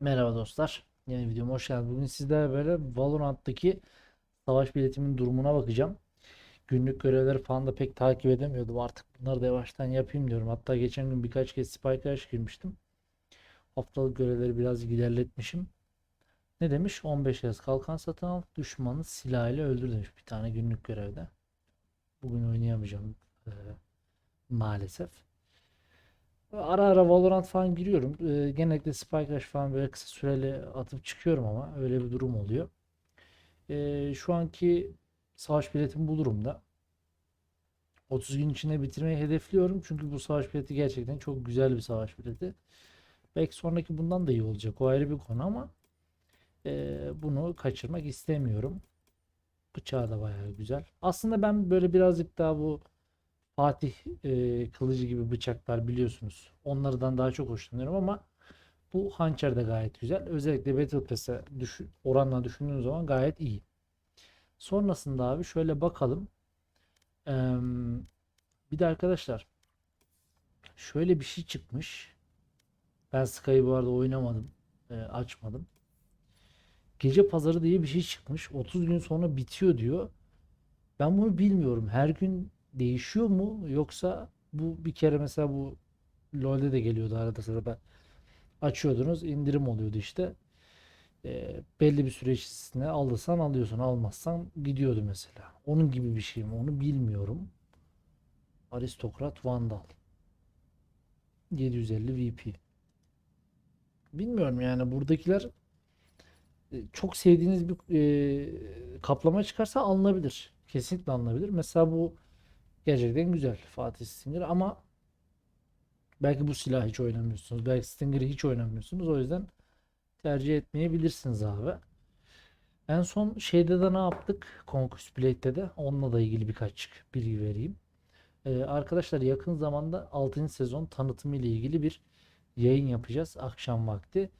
Merhaba dostlar. Yeni videoma hoş geldiniz. Bugün sizlerle böyle Valorant'taki savaş biletimin durumuna bakacağım. Günlük görevleri falan da pek takip edemiyordum. Artık bunları da yavaştan yapayım diyorum. Hatta geçen gün birkaç kez Spike Rush girmiştim. Haftalık görevleri biraz ilerletmişim. Ne demiş? 15 yaz kalkan satın al. Düşmanı silahıyla öldür demiş bir tane günlük görevde. Bugün oynayamayacağım eee, maalesef. Ara ara Valorant falan giriyorum. Ee, genellikle Spike falan böyle kısa süreli atıp çıkıyorum ama öyle bir durum oluyor. Ee, şu anki savaş biletim bu durumda. 30 gün içinde bitirmeyi hedefliyorum. Çünkü bu savaş bileti gerçekten çok güzel bir savaş bileti. Belki sonraki bundan da iyi olacak. O ayrı bir konu ama e, bunu kaçırmak istemiyorum. Bıçağı da bayağı güzel. Aslında ben böyle birazcık daha bu Fatih e, kılıcı gibi bıçaklar biliyorsunuz. Onlardan daha çok hoşlanıyorum ama bu hançer de gayet güzel. Özellikle Battle Pass'e düş oranla düşündüğünüz zaman gayet iyi. Sonrasında abi şöyle bakalım. Eee, bir de arkadaşlar şöyle bir şey çıkmış. Ben Sky'ı bu arada oynamadım. e, açmadım. Gece pazarı diye bir şey çıkmış. 30 gün sonra bitiyor diyor. Ben bunu bilmiyorum. Her gün değişiyor mu? Yoksa bu bir kere mesela bu LoL'de de geliyordu arada sırada. Açıyordunuz indirim oluyordu işte. Ee, belli bir süre içerisinde alırsan alıyorsun almazsan gidiyordu mesela. Onun gibi bir şey mi? Onu bilmiyorum. Aristokrat Vandal. 750 VP bilmiyorum yani buradakiler e, çok sevdiğiniz bir e, kaplama çıkarsa alınabilir. Kesinlikle alınabilir. Mesela bu Gerçekten güzel Fatih Stinger ama belki bu silah hiç oynamıyorsunuz. Belki Stinger'ı hiç oynamıyorsunuz. O yüzden tercih etmeyebilirsiniz abi. En son şeyde de ne yaptık? Conquest Blade'de de onunla da ilgili birkaç bilgi vereyim. Ee, arkadaşlar yakın zamanda 6. sezon tanıtımı ile ilgili bir yayın yapacağız. Akşam vakti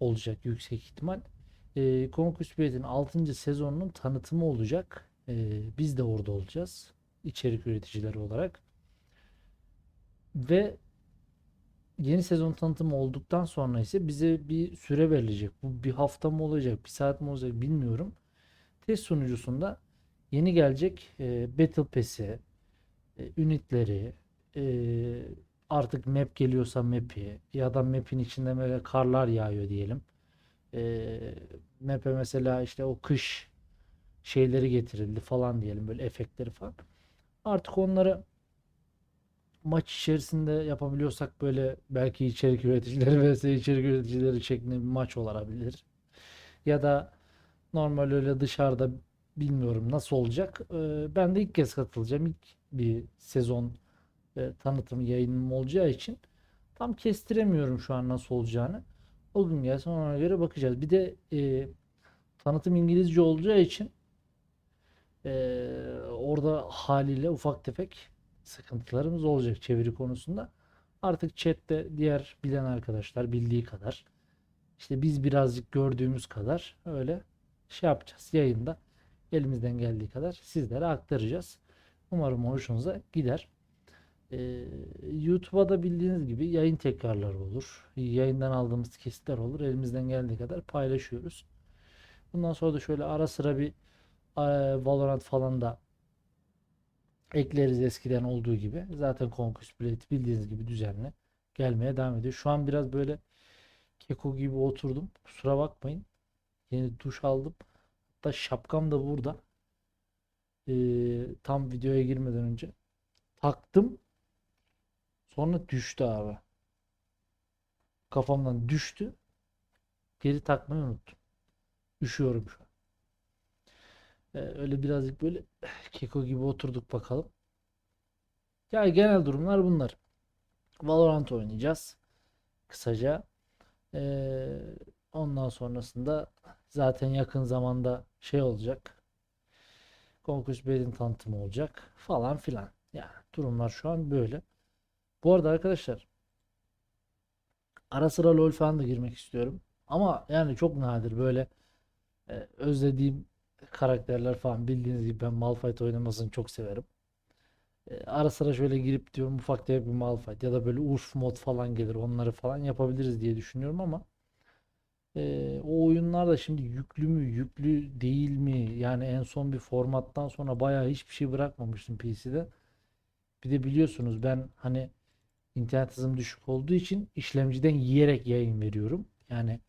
olacak yüksek ihtimal. Ee, Conquest Blade'in 6. sezonunun tanıtımı olacak. Ee, biz de orada olacağız içerik üreticileri olarak. Ve yeni sezon tanıtımı olduktan sonra ise bize bir süre verilecek. Bu bir hafta mı olacak, bir saat mi olacak bilmiyorum. Test sunucusunda yeni gelecek e, Battle Pass'i, e, ünitleri, e, artık map geliyorsa map'i ya da map'in içinde böyle karlar yağıyor diyelim. E, map'e mesela işte o kış şeyleri getirildi falan diyelim böyle efektleri falan. Artık onları maç içerisinde yapabiliyorsak böyle belki içerik üreticileri vs içerik üreticileri şeklinde bir maç olabilir. Ya da normal öyle dışarıda bilmiyorum nasıl olacak. Ee, ben de ilk kez katılacağım. İlk bir sezon tanıtım yayınım olacağı için tam kestiremiyorum şu an nasıl olacağını. O gün gelsin ona göre bakacağız. Bir de e, tanıtım İngilizce olacağı için ee, orada haliyle ufak tefek sıkıntılarımız olacak çeviri konusunda. Artık chatte diğer bilen arkadaşlar bildiği kadar işte biz birazcık gördüğümüz kadar öyle şey yapacağız yayında elimizden geldiği kadar sizlere aktaracağız. Umarım hoşunuza gider. Ee, YouTube'a da bildiğiniz gibi yayın tekrarları olur. Yayından aldığımız kesitler olur. Elimizden geldiği kadar paylaşıyoruz. Bundan sonra da şöyle ara sıra bir Valorant falan da ekleriz eskiden olduğu gibi. Zaten Conquest Blade bildiğiniz gibi düzenli gelmeye devam ediyor. Şu an biraz böyle keko gibi oturdum. Kusura bakmayın. Yeni duş aldım. Hatta şapkam da burada. Ee, tam videoya girmeden önce taktım. Sonra düştü abi. Kafamdan düştü. Geri takmayı unuttum. Üşüyorum şu an. Ee, öyle birazcık böyle keko gibi oturduk bakalım. Ya genel durumlar bunlar. Valorant oynayacağız. Kısaca. Ee, ondan sonrasında zaten yakın zamanda şey olacak. Conquest Blade'in tanıtımı olacak. Falan filan. Yani durumlar şu an böyle. Bu arada arkadaşlar ara sıra LoL falan da girmek istiyorum. Ama yani çok nadir böyle e, özlediğim karakterler falan bildiğiniz gibi ben Malphite oynamasını çok severim. E, ara sıra şöyle girip diyorum ufak tefek bir Malphite ya da böyle Urf mod falan gelir onları falan yapabiliriz diye düşünüyorum ama Ee, o oyunlar da şimdi yüklü mü, yüklü değil mi? Yani en son bir formattan sonra bayağı hiçbir şey bırakmamıştım PC'de. Bir de biliyorsunuz ben hani internet hızım düşük olduğu için işlemciden yiyerek yayın veriyorum. Yani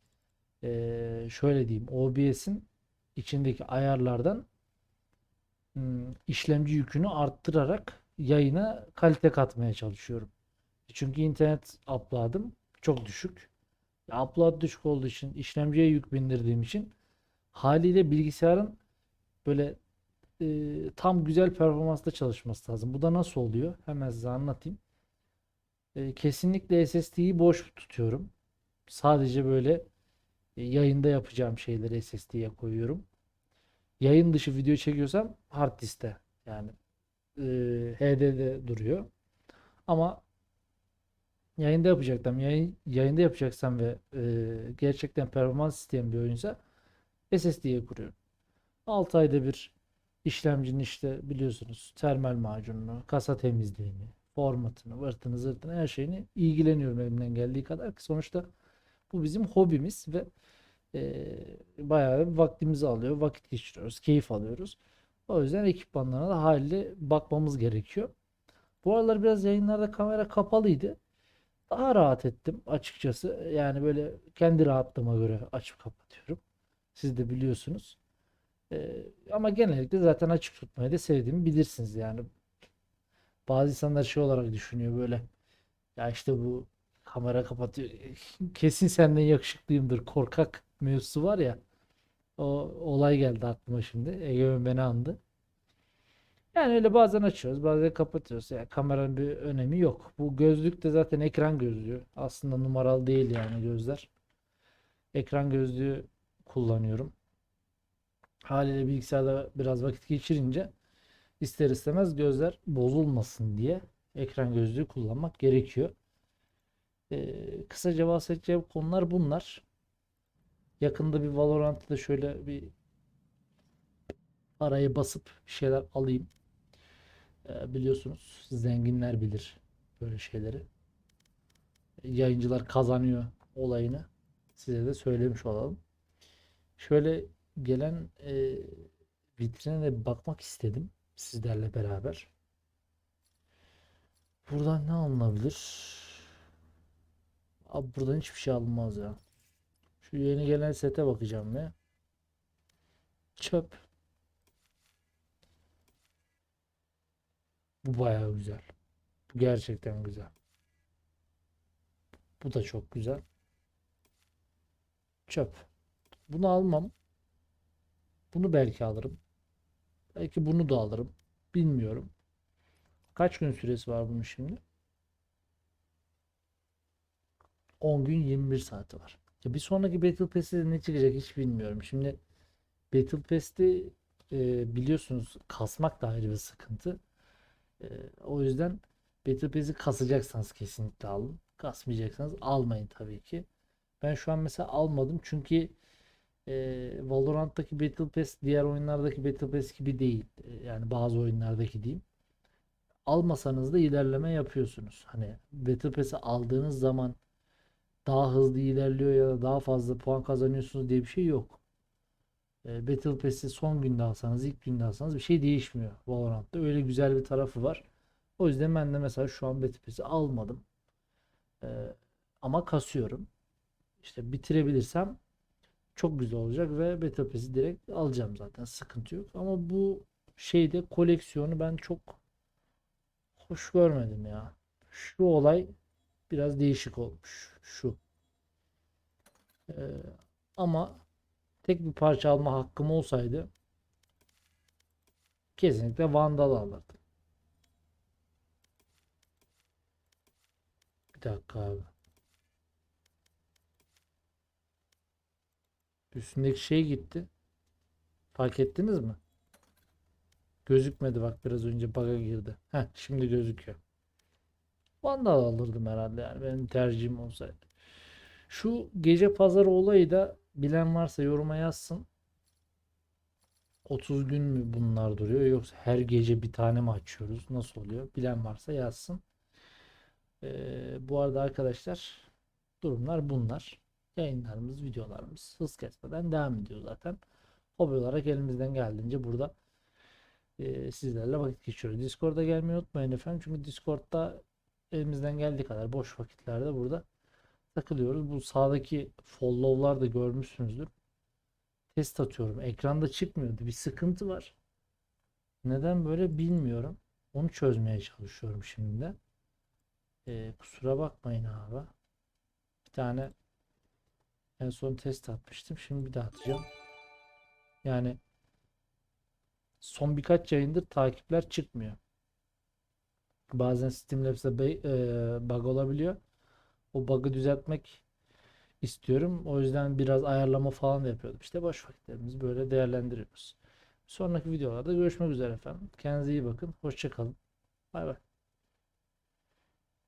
ee, şöyle diyeyim, OBS'in içindeki ayarlardan hmm, işlemci yükünü arttırarak yayına kalite katmaya çalışıyorum. Çünkü internet upload'ım çok düşük. Upload düşük olduğu için, işlemciye yük bindirdiğim için haliyle bilgisayarın böyle e, tam güzel performansta çalışması lazım. Bu da nasıl oluyor? Hemen size anlatayım. E, kesinlikle SSD'yi boş tutuyorum. Sadece böyle e, yayında yapacağım şeyleri SSD'ye koyuyorum. Yayın dışı video çekiyorsam hard diskte yani e, HD'de duruyor. Ama yayında yapacaksam, yayın, yayında yapacaksam ve e, gerçekten performans isteyen bir oyunsa SSD'ye kuruyorum. 6 ayda bir işlemcinin işte biliyorsunuz termal macununu, kasa temizliğini, formatını, vırtını, zırtını her şeyini ilgileniyorum elimden geldiği kadar ki sonuçta bu bizim hobimiz ve e, bayağı vaktimizi alıyor, vakit geçiriyoruz, keyif alıyoruz. O yüzden ekipmanlarına da haliyle bakmamız gerekiyor. Bu aralar biraz yayınlarda kamera kapalıydı. Daha rahat ettim açıkçası. Yani böyle kendi rahatlığıma göre açıp kapatıyorum. Siz de biliyorsunuz. Ee, ama genellikle zaten açık tutmayı da sevdiğimi bilirsiniz yani. Bazı insanlar şey olarak düşünüyor böyle. Ya işte bu kamera kapatıyor. Kesin senden yakışıklıyımdır. Korkak mevzusu var ya. O olay geldi aklıma şimdi. Egemen beni andı. Yani öyle bazen açıyoruz, bazen kapatıyoruz. Yani kameranın bir önemi yok. Bu gözlük de zaten ekran gözlüğü. Aslında numaralı değil yani gözler. Ekran gözlüğü kullanıyorum. Haliyle bilgisayarda biraz vakit geçirince ister istemez gözler bozulmasın diye ekran gözlüğü kullanmak gerekiyor. Ee, kısaca bahsedeceğim konular bunlar. Yakında bir Valorant'ta şöyle bir arayı basıp bir şeyler alayım. Ee, biliyorsunuz zenginler bilir böyle şeyleri. Yayıncılar kazanıyor olayını size de söylemiş olalım. Şöyle gelen e, vitrine de bakmak istedim sizlerle beraber. Buradan ne alınabilir? Abi buradan hiçbir şey alınmaz ya. Şu yeni gelen sete bakacağım ya. Çöp. Bu bayağı güzel. Bu gerçekten güzel. Bu da çok güzel. Çöp. Bunu almam. Bunu belki alırım. Belki bunu da alırım. Bilmiyorum. Kaç gün süresi var bunun şimdi? 10 gün 21 saati var. Ya bir sonraki Battle Pass'te ne çıkacak hiç bilmiyorum. Şimdi Battle Pass'te e, biliyorsunuz kasmak da ayrı bir sıkıntı. E, o yüzden Battle Pass'i kasacaksanız kesinlikle alın. Kasmayacaksanız almayın tabii ki. Ben şu an mesela almadım çünkü e, Valorant'taki Battle Pass diğer oyunlardaki Battle Pass gibi değil. E, yani bazı oyunlardaki diyeyim. Almasanız da ilerleme yapıyorsunuz. Hani Battle Pass'i aldığınız zaman daha hızlı ilerliyor ya da daha fazla puan kazanıyorsunuz diye bir şey yok. E, Battle Pass'i son günde alsanız, ilk günde alsanız bir şey değişmiyor Valorant'ta. Öyle güzel bir tarafı var. O yüzden ben de mesela şu an Battle Pass'i almadım. E, ama kasıyorum. İşte bitirebilirsem çok güzel olacak ve Battle Pass'i direkt alacağım zaten. Sıkıntı yok. Ama bu şeyde koleksiyonu ben çok hoş görmedim ya. Şu olay biraz değişik olmuş. Şu. Ee, ama tek bir parça alma hakkım olsaydı kesinlikle Vandal alırdım. Bir dakika abi. Üstündeki şey gitti. Fark ettiniz mi? Gözükmedi bak biraz önce bug'a girdi. Heh şimdi gözüküyor. Vandal alırdım herhalde yani benim tercihim olsaydı. Şu gece pazarı olayı da bilen varsa yoruma yazsın. 30 gün mü bunlar duruyor yoksa her gece bir tane mi açıyoruz? Nasıl oluyor? Bilen varsa yazsın. Ee, bu arada arkadaşlar durumlar bunlar. yayınlarımız, videolarımız hız kesmeden devam ediyor zaten. Hobi olarak elimizden geldiğince burada e, sizlerle vakit geçiriyoruz. Discord'a gelmeyi unutmayın efendim. Çünkü Discord'da elimizden geldiği kadar boş vakitlerde burada takılıyoruz. Bu sağdaki follow'lar da görmüşsünüzdür. Test atıyorum. Ekranda çıkmıyordu. Bir sıkıntı var. Neden böyle bilmiyorum. Onu çözmeye çalışıyorum şimdi de. Ee, kusura bakmayın abi. Bir tane en son test atmıştım. Şimdi bir daha atacağım. Yani son birkaç yayındır takipler çıkmıyor. Bazen Streamlabs'de be- e, bug olabiliyor. O bug'ı düzeltmek istiyorum. O yüzden biraz ayarlama falan da yapıyordum. İşte boş vakitlerimizi böyle değerlendiriyoruz. Sonraki videolarda görüşmek üzere efendim. Kendinize iyi bakın. Hoşça kalın. Bay bay.